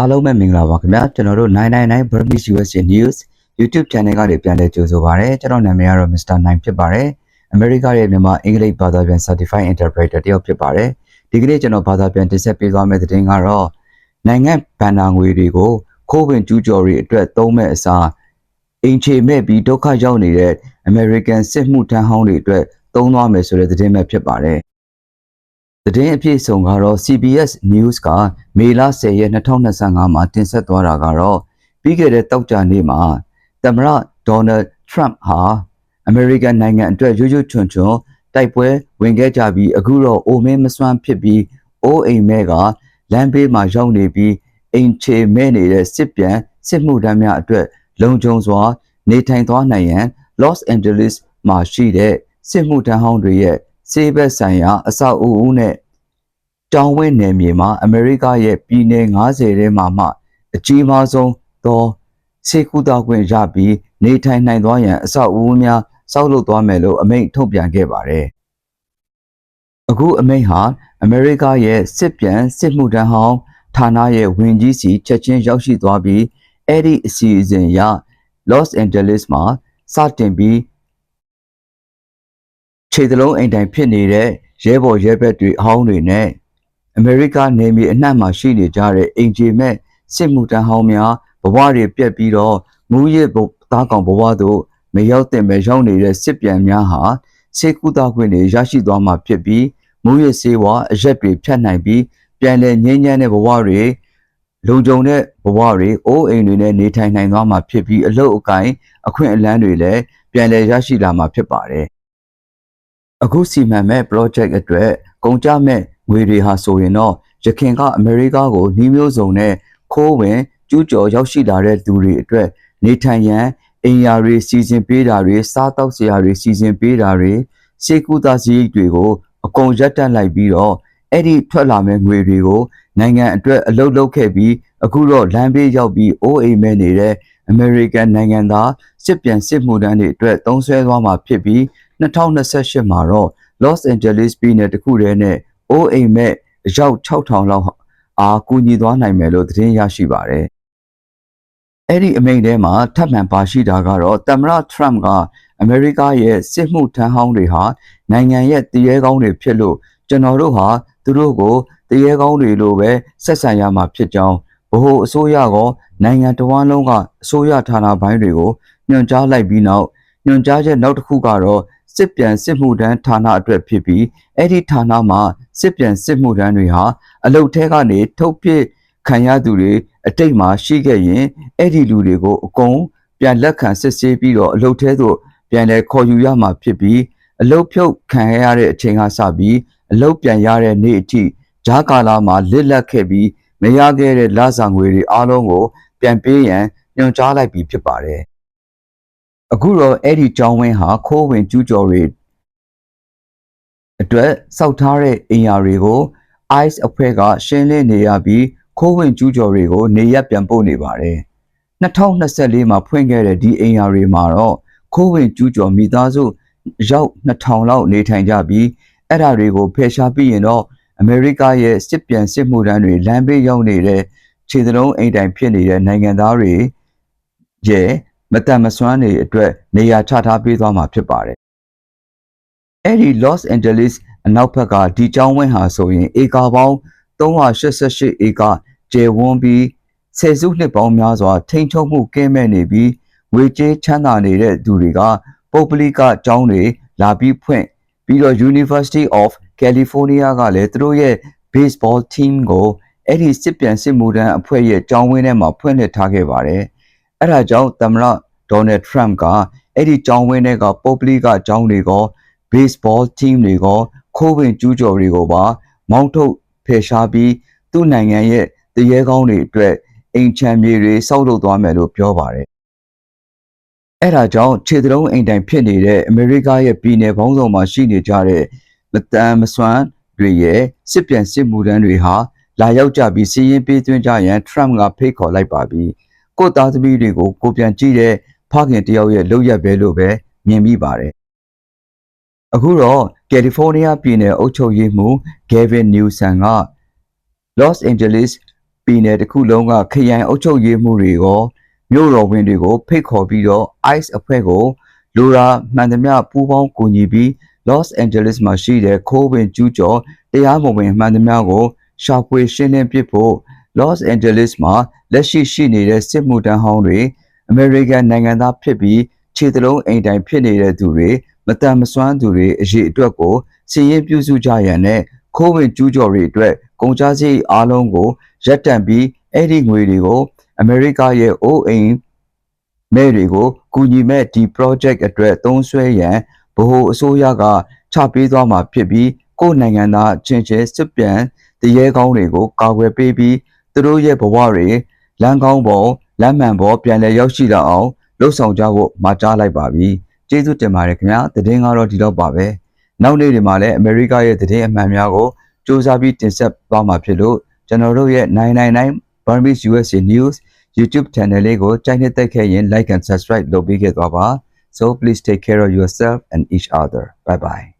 အားလုံးပဲမင်္ဂလာပါခင်ဗျာကျွန်တော်တို့999 Burmese USA News YouTube channel ကနေပြန်လည်ကြိုဆိုပါရစေကျွန်တော်နာမည်ကတော့ Mr. 9ဖြစ်ပါတယ်အမေရိကရဲ့မြန်မာအင်္ဂလိပ်ဘာသာပြန် Certified Interpreter တယောက်ဖြစ်ပါတယ်ဒီကနေ့ကျွန်တော်ဘာသာပြန်တင်ဆက်ပေးသွားမယ့်သတင်းကတော့နိုင်ငံဗန်နာငွေတွေကိုခိုးဝင်ကျူးကျော်တွေအတွက်သုံးမဲ့အစားအင်ချေမဲ့ပြီးဒုက္ခရောက်နေတဲ့ American စစ်မှုထမ်းဟောင်းတွေအတွက်သုံးသွားမယ်ဆိုတဲ့သတင်းပဲဖြစ်ပါတယ် သတင်းအပြည့်စုံကတော့ CBS News ကမေလ10ရက်2025မှာတင်ဆက်သွားတာကတော့ပြီးခဲ့တဲ့တောက်ကြနေ့မှာသမ္မတဒေါ်နယ်ထရမ့်ဟာအမေရိကန်နိုင်ငံအတွက်ရွရွချွန်ချွန်တိုက်ပွဲဝင်ခဲ့ကြပြီးအခုတော့အိုမင်းမစွမ်းဖြစ်ပြီးအိုးအိမ်မဲကလမ်းဘေးမှာရောက်နေပြီးအိမ်ချေမဲနေတဲ့စစ်ပြန်စစ်မှုထမ်းများအတွက်လုံခြုံစွာ နေထိုင်သွားနိုင်ရန် Los Angeles မှာရှိတဲ့စစ်မှုထမ်းဟောင်းတွေရဲ့ စေဘက်ဆိုင်ရာအဆောက်အဦနဲ့တောင်ဝင်းနယ်မြေမှာအမေရိကရဲ့ပြည်내90ထဲမှာမှအကြီးမားဆုံးသောစေကူတာခွင့်ရပြီးနေထိုင်နိုင်သွားရန်အဆောက်အဦများစောက်လုပ်သွားမယ်လို့အမိန့်ထုတ်ပြန်ခဲ့ပါတယ်။အခုအမိန့်ဟာအမေရိကရဲ့စစ်ပြန်စစ်မှုထမ်းဟောင်းဌာနရဲ့ဝင်ကြီးစီချက်ချင်းရောက်ရှိသွားပြီးအဲ့ဒီအစီအစဉ်အရ Los Angeles မှာစတင်ပြီး ခြေသလုံးအိမ်တိုင်ဖြစ်နေတဲ့ရဲဘော်ရဲဘက်တွေအဟောင်းတွေနဲ့အမေရိကနေမြေအနှံ့မှာရှိနေကြတဲ့အင်ဂျီမဲ့စစ်မှုတန်းဟောင်းများဘဝတွေပြက်ပြီးတော့မူရစ်ဘသားကောင်ဘဝတို့မရောက်တဲ့မဲ့ရောက်နေတဲ့စစ်ပြန်များဟာစေကူတာခွင့်တွေရရှိသွားမှာဖြစ်ပြီးမူရစ်စေဝါအရက်တွေဖြတ်နိုင်ပြီးပြန်လည်ငြိမ်းချမ်းတဲ့ဘဝတွေလုံခြုံတဲ့ဘဝတွေအိုးအိမ်တွေနဲ့နေထိုင်နိုင်သွားမှာဖြစ်ပြီးအလုတ်အကင်အခွင့်အလမ်းတွေလည်းပြန်လည်ရရှိလာမှာဖြစ်ပါတယ် အခုစီမံမဲ့ project အတွက်ကုန်ကြမဲ့ငွေတွေဟာဆိုရင်တော့ရခင်ကအမေရိကကိုနှီးမျိုးစုံနဲ့ခိုးဝင်ကျူးကျော်ရောက်ရှိလာတဲ့သူတွေအတွက်နေထိုင်ရန်အိမ်ယာတွေစီစဉ်ပေးတာတွေစားတောက်စရာတွေစီစဉ်ပေးတာတွေစေကူတာစရိတ်တွေကိုအကုန်ရပ်တန့်လိုက်ပြီးတော့အဲ့ဒီထွက်လာမဲ့ငွေတွေကိုနိုင်ငံအတွက်အလုပ်လုပ်ခဲ့ပြီးအခုတော့လမ်းဘေးရောက်ပြီးအိုးအိမ်မဲ့နေတဲ့အမေရိကန်နိုင်ငံသားစစ်ပြန်စစ်မှုထမ်းတွေအတွက်သုံးဆွဲသွားမှာဖြစ်ပြီး 2028မှာတော့ Los Angeles ပြည်နယ်တစ်ခုတည်းနဲ့အိုးအိမ်မဲ့အယောက်6000လောက်အားကူညီသွားနိုင်မယ်လို့သတင်းရရှိပါတယ်။အဲ့ဒီအမိန့်ထဲမှာထပ်မံပါရှိတာကတော့သမ္မတထရမ့်ကအမေရိကရဲ့စစ်မှုထမ်းဟောင်းတွေဟာနိုင်ငံရဲ့တရေကောင်းတွေဖြစ်လို့ကျွန်တော်တို့ဟာသူတို့ကိုတရေကောင်းတွေလိုပဲဆက်ဆံရမှာဖြစ်ကြောင်းဗဟိုအစိုးရကနိုင်ငံတော်ဝန်လုံးကအစိုးရဌာနပိုင်းတွေကိုညွှန်ကြားလိုက်ပြီးနောက်ညွှန်ကြားချက်နောက်တစ်ခုကတော့ စစ်ပြန်စစ်မှုထမ်းဌာနအတွက်ဖြစ်ပြီးအဲ့ဒီဌာနမှာစစ်ပြန်စစ်မှုထမ်းတွေဟာအလုတ်ထဲကနေထုတ်ပစ်ခံရသူတွေအတိတ်မှာရှိခဲ့ရင်အဲ့ဒီလူတွေကိုအကုန်ပြန်လက်ခံစစ်ဆေးပြီးတော့အလုတ်ထဲသို့ပြန်လဲခေါ်ယူရမှာဖြစ်ပြီးအလုတ်ဖြုတ်ခံရတဲ့အချိန်ကစပြီးအလုတ်ပြန်ရတဲ့နေ့အထိဂျာကာလာမှာလစ်လက်ခဲ့ပြီးမရခဲ့တဲ့လစာငွေတွေအားလုံးကို ပြန်ပေးရန်ညွှန်ကြားလိုက်ပြီးဖြစ်ပါတယ်။ အခုတော့အဲ့ဒီကြောင်းဝင်းဟာခိုးဝင်ကျူးကျော်တွေအတွက်စောက်ထားတဲ့အိမ်ယာတွေကို ICE အဖွဲ့ကရှင်းလင်းနေရပြီးခိုးဝင်ကျူးကျော်တွေကို နေရပ်ပြန်ပို့နေပါတယ်။2024မှာဖွင့်ခဲ့တဲ့ဒီအိမ်ယာတွေမှာတော့ခိုးဝင်ကျူးကျော်မိသားစုရောက်2000လောက်နေထိုင်ကြပြီးအဲ့ဓာတွေကိုဖယ်ရှားပြီးရင်တော့အမေရိကရဲ့စစ်ပြန်စစ်မှုထမ်းတွေလမ်းဘေးရောက်နေတဲ့ခြေသလုံးအိမ်တိုင်ဖြစ်နေတဲ့နိုင်ငံသားတွေရဲ့ မတန်မစွမ်းတွေအတွက်နေရာချထားပေးသွားမှာဖြစ်ပါတယ်။အဲ့ဒီ Los Angeles အနောက်ဘက်ကဒီကျောင်းဝင်းဟာဆိုရင်ဧကပေါင်း388ဧကကျယ်ဝန်းပြီးဆယ်စုနှစ်ပေါင်းများစွာထိန်းချုပ်မှုကင်းမဲ့နေပြီးငွေကြေးချမ်းသာနေတဲ့သူတွေကပုပ်ပလိကကျောင်းတွေလာပြီးဖွင့်ပြီးတော့ University of California ကလည်းသူတို့ရဲ့ baseball team ကိုအဲ့ဒီစစ်ပြန်စစ်မှုထမ်းအဖွဲ့ရဲ့ကျောင်းဝင်းထဲမှာဖွင့်လှစ်ထားခဲ့ပါတယ်။ အဲ့ဒါကြောင့်သမ္မတဒေါ်နယ်ထရမ့်ကအဲ့ဒီကျောင်းဝင်းတွေကပုပ်ပလိကကျောင်းတွေကို baseball team တွေကိုခိုးဝင်ကျူးကျော်တွေကိုပါမောင်းထုတ်ဖယ်ရှားပြီးသူ့နိုင်ငံရဲ့တရေကောင်းတွေအတွက်အိမ်ချမ်းမြေတွေစောက်လုပ်သွားမယ်လို့ပြောပါတယ်။အဲ့ဒါကြောင့်ခြေသလုံးအိမ်တိုင်ဖြစ်နေတဲ့အမေရိကရဲ့ပြည်내ဘုံဆောင်မှာရှိနေကြတဲ့မတန်မစွမ်းတွေရဲ့စစ်ပြန်စစ်မှုတန်းတွေဟာလာရောက်ကြပြီးစီးရင်ပေးသွင်းကြရန်ထရမ့်ကဖိတ်ခေါ်လိုက်ပါပြီ။ ကိုသားသမီးတွေကိုကိုပြန်ကြည့်တဲ့ဖခင်တယောက်ရဲ့လုပ်ရက်ပဲလို့ပဲမြင်မိပါတယ်။အခုတော့ကယ်လီဖိုးနီးယားပြည်နယ်အုပ်ချုပ်ရေးမှူး Gavin Newsom က Los Angeles ပြည်နယ်တစ်ခုလုံးကခရိုင်အုပ်ချုပ်ရေးမှုတွေရောမြို့တော်ဝင်တွေကိုဖိတ်ခေါ်ပြီးတော့ ICE အဖွဲ့ကိုလိုရာမှန်သမျှပူးပေါင်းကူညီပြီး Los Angeles မှာရှိတဲ့ခိုးဝင်ကျူးကျော်တရားမဝင်မှန်သမျှကိုရှာဖွေရှင်းလင်းပစ်ဖို့ Los Angeles မှာလက်ရှိရှိနေတဲ့စစ်မှုထမ်းဟောင်းတွေ American နိုင်ငံသားဖြစ်ပြီးခြေတလုံးအိမ်တိုင်ဖြစ်နေတဲ့သူတွေမတန်မစွမ်းသူတွေအရေးအတွက်ကိုစီရင်ပြုစုကြရန်နဲ့ခိုးဝင်ကျူးကျော်တွေအတွက်ကုန်ကြစည်အားလုံးကိုရပ်တန့်ပြီးအဲ့ဒီငွေတွေကိုအမေရိကရဲ့အိုးအိမ်မဲ့တွေကိုကူညီမဲ့ဒီ project အတွက်သုံးစွဲရန်ဗဟိုအစိုးရကချပေးသွားမှာဖြစ်ပြီးကိုယ်နိုင်ငံသားအချင်းချင်းစစ်ပြန်တရေကောင်းတွေကိုကာကွယ်ပေးပြီး သူတို့ရဲ့ဘဝတွေလမ်းကောင်းပေါ်လမ်းမှန်ပေါ်ပြန်လည်ရောက်ရှိလာအောင်လှုပ်ဆောင်ကြဖို့မှာကြားလိုက်ပါပြီကျေးဇူးတင်ပါတယ်ခင်ဗျာသတင်းကတော့ဒီတော့ပါပဲနောက်နေ့တွေမှာလည်းအမေရိကရဲ့သတင်းအမှန်များကိုစူးစမ်းပြီးတင်ဆက်သွားမှာဖြစ်လို့ကျွန်တော်တို့ရဲ့999 Burmese USA News YouTube channel လေးကိုကြိုက်နှစ်သက်ခဲ့ရင် like and subscribe လုပ်ပေးခဲ့သွားပါ so please take care of yourself and each other bye bye